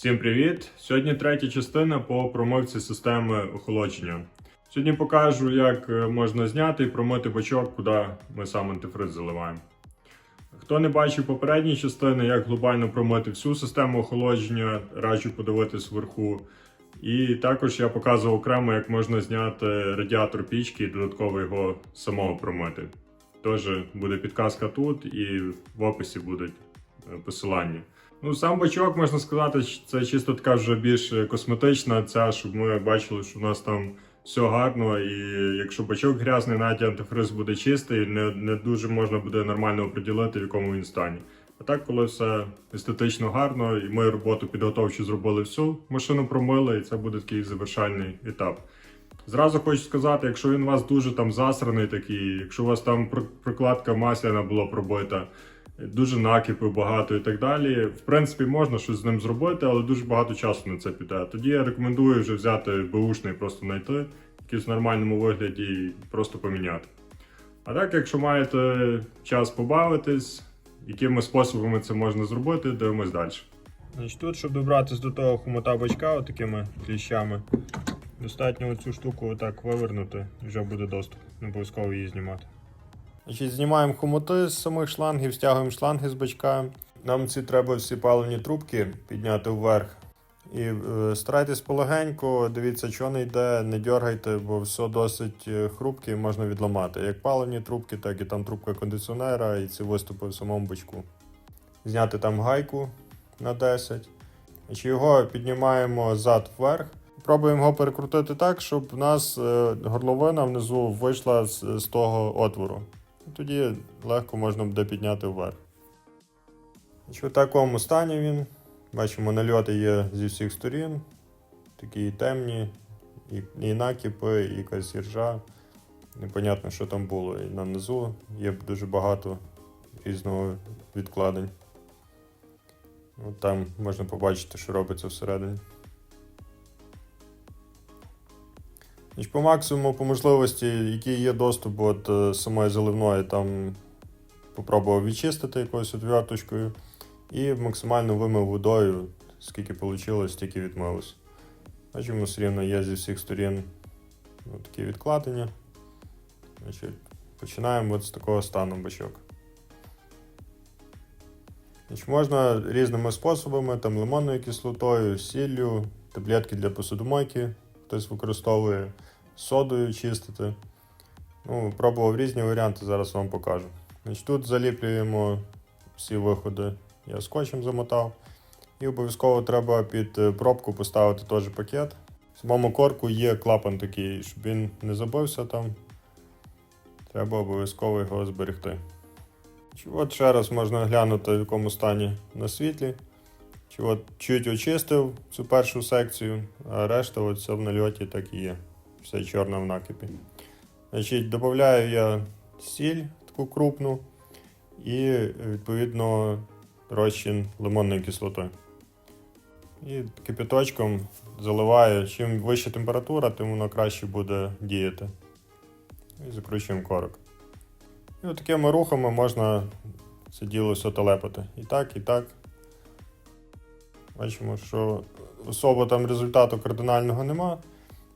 Всім привіт! Сьогодні третя частина по промивці системи охолодження. Сьогодні покажу, як е, можна зняти і промити бачок, куди ми сам антифриз заливаємо. Хто не бачив попередньої частини, як глобально промити всю систему охолодження, раджу подивитись вверху. І також я показував окремо, як можна зняти радіатор пічки і додатково його самого промити. Теж буде підказка тут і в описі будуть е, посилання. Ну, сам бачок, можна сказати, це чисто така вже більш косметична ця, щоб ми бачили, що у нас там все гарно, і якщо бачок грязний, навіть антифриз буде чистий, не, не дуже можна буде нормально оприділити, в якому він стані. А так, коли все естетично гарно, і ми роботу підготовчу зробили всю, машину промили, і це буде такий завершальний етап. Зразу хочу сказати, якщо він у вас дуже там засраний такий, якщо у вас там прокладка масляна була пробита, дуже накипів багато і так далі. В принципі, можна щось з ним зробити, але дуже багато часу на це піде. Тоді я рекомендую вже взяти беушний, просто знайти, якийсь в нормальному вигляді і просто поміняти. А так, якщо маєте час побавитись, якими способами це можна зробити, дивимось далі. Значить, тут, щоб добратися до того хомута бачка, отакими кліщами, достатньо оцю штуку отак вивернути і вже буде доступ. Не обов'язково її знімати. Значить, знімаємо хомути з самих шлангів, стягуємо шланги з бачка. Нам ці треба всі паливні трубки підняти вверх. І е, старайтесь полегенько, дивіться, що не йде, не дергайте, бо все досить е, хрупке і можна відламати. Як паливні трубки, так і там трубка кондиціонера і ці виступи в самому бачку. Зняти там гайку на 10. Значить, його піднімаємо зад вверх. Пробуємо його перекрутити так, щоб в нас е, горловина внизу вийшла з, з того отвору. Тоді легко можна буде підняти вверх. В такому стані він. Бачимо, нальоти є зі всіх сторін. Такі темні, і, і накипи, і якась іржа. Непонятно, що там було. І на низу є дуже багато різного відкладень. От там можна побачити, що робиться всередині. Значить, по максимуму, по можливості, який є доступ от е, самої заливної, там попробував відчистити якоюсь отверточкою і максимально вимив водою, скільки вийшло, стільки відмилось. Бачимо, все рівно є зі всіх сторін такі відкладення. Значить, починаємо от з такого стану бачок. Значить, можна різними способами, там лимонною кислотою, сіллю, таблетки для посудомойки, хтось використовує содою чистити. Ну, пробував різні варіанти, зараз вам покажу. Значить, тут заліплюємо всі виходи, я скотчем замотав. І обов'язково треба під е, пробку поставити теж пакет. В самому корку є клапан такий, щоб він не забився там. Треба обов'язково його зберегти. От ще раз можна глянути, в якому стані на світлі. Чи от чуть очистив цю першу секцію, а решта от все в нальоті так і є. Все чорне в накипі. Значить, додаю я сіль таку крупну і відповідно розчин лимонної кислоти. І кипяточком заливаю. Чим вища температура, тим воно краще буде діяти. І закручуємо корок. І такими рухами можна це діло все телепати. І так, і так. Бачимо, що особо там результату кардинального нема.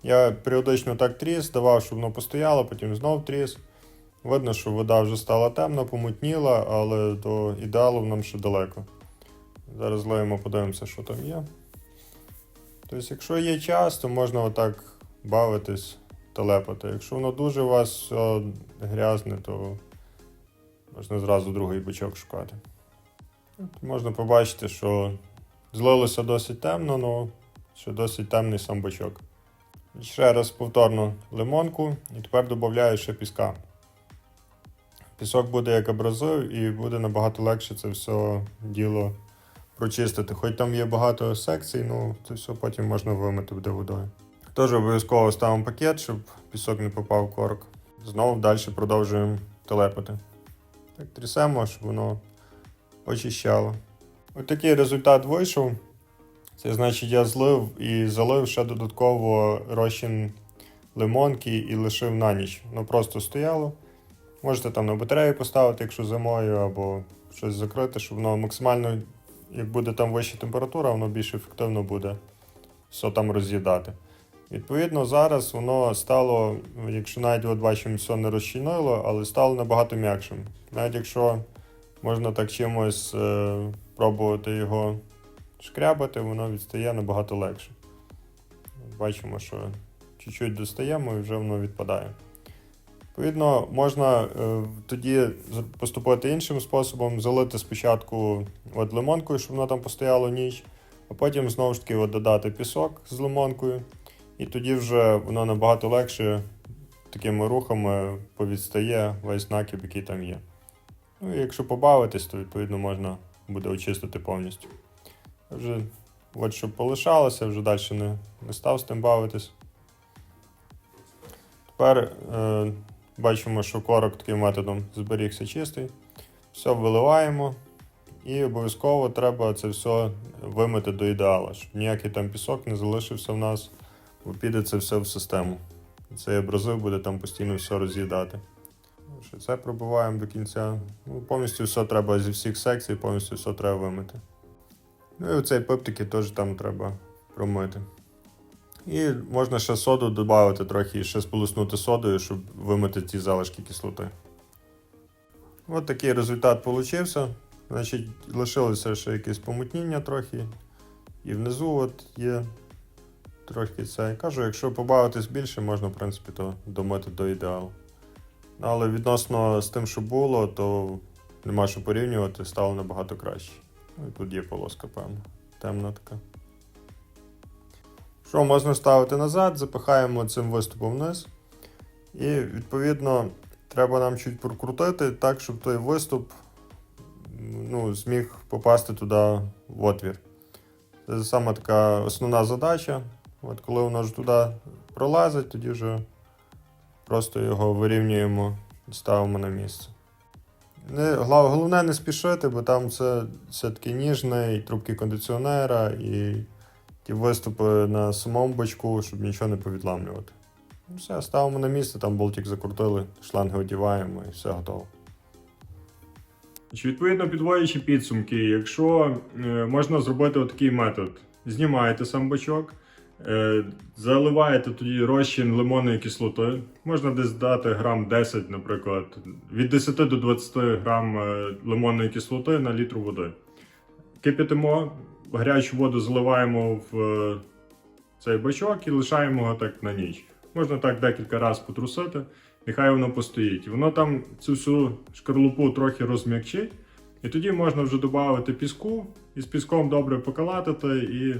Я періодично так тріс, давав, щоб воно постояло, потім знов тріс. Видно, що вода вже стала темна, помутніла, але до ідеалу нам ще далеко. Зараз злиємо, подивимося, що там є. Тобто, якщо є час, то можна отак бавитись, телепати. Якщо воно дуже у вас все грязне, то можна зразу другий бачок шукати. От можна побачити, що злилося досить темно, але ще досить темний сам бачок. Ще раз повторно лимонку і тепер додаю ще піска. Пісок буде як абразив і буде набагато легше це все діло прочистити. Хоч там є багато секцій, ну це все потім можна вимити буде водою. Теж обов'язково ставимо пакет, щоб пісок не попав в корок. Знову далі продовжуємо телепати. Так трясемо, щоб воно очищало. Ось такий результат вийшов. Це значить, я злив і залив ще додатково розчин лимонки і лишив на ніч. Воно просто стояло. Можете там на батарею поставити, якщо зимою, або щось закрити, щоб воно максимально як буде там вища температура, воно більш ефективно буде все там роз'їдати. Відповідно, зараз воно стало, якщо навіть от бачимо, все не розчинило, але стало набагато м'якшим. Навіть якщо можна так чимось е, пробувати його шкрябати, воно відстає набагато легше. Бачимо, що чуть-чуть достаємо і вже воно відпадає. Відповідно, можна е, тоді поступити іншим способом, залити спочатку от лимонкою, щоб воно там постояло ніч, а потім знову ж таки от додати пісок з лимонкою, і тоді вже воно набагато легше такими рухами повідстає весь накіп, який там є. Ну і якщо побавитись, то відповідно можна буде очистити повністю. Вже от щоб полишалося, вже далі не, не став з тим бавитись. Тепер е, бачимо, що корок таким методом зберігся чистий. Все виливаємо. І обов'язково треба це все вимити до ідеала, щоб ніякий там пісок не залишився в нас, бо піде це все в систему. Цей абразив буде там постійно все роз'їдати. Це пробиваємо до кінця. Ну, повністю все треба зі всіх секцій, повністю все треба вимити. Ну і оцей пиптики теж там треба промити. І можна ще соду додати трохи, і ще сполоснути содою, щоб вимити ці залишки кислоти. От такий результат получився. Значить, лишилося ще якесь помутніння трохи. І внизу от є трохи це. Кажу, якщо побавитись більше, можна, в принципі, то домити до ідеалу. Але відносно з тим, що було, то нема що порівнювати, стало набагато краще. Ну і тут є полоска, певно. Темна така. Що можна ставити назад, запихаємо цим виступом вниз. І відповідно треба нам чуть прокрутити так, щоб той виступ ну, зміг попасти туди в отвір. Це саме така основна задача. От коли воно ж туди пролазить, тоді вже просто його вирівнюємо і ставимо на місце. Не, головне не спішити, бо там це все-таки ніжне, і трубки кондиціонера, і ті виступи на самому бачку, щоб нічого не повідламлювати. Ну, Все, ставимо на місце, там болтик закрутили, шланги одіваємо і все готово. Відповідно підводячи підсумки, якщо е, можна зробити отакий метод: знімаєте сам бачок, заливаєте тоді розчин лимонної кислоти, можна десь дати грам 10, наприклад, від 10 до 20 грам е, лимонної кислоти на літр води. Кип'ятимо, гарячу воду заливаємо в е, цей бачок і лишаємо його так на ніч. Можна так декілька разів потрусити, нехай воно постоїть. Воно там цю всю шкарлупу трохи розм'якчить, і тоді можна вже додати піску і з піском добре покалатити, і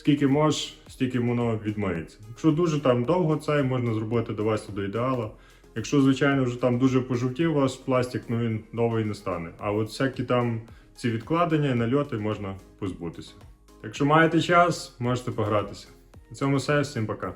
скільки можеш, стільки воно відмиється. Якщо дуже там довго це, можна зробити довести до ідеала. Якщо, звичайно, вже там дуже пожовтів вас пластик, ну він новий не стане. А от всякі там ці відкладення, і нальоти можна позбутися. Якщо маєте час, можете погратися. На цьому все, всім пока.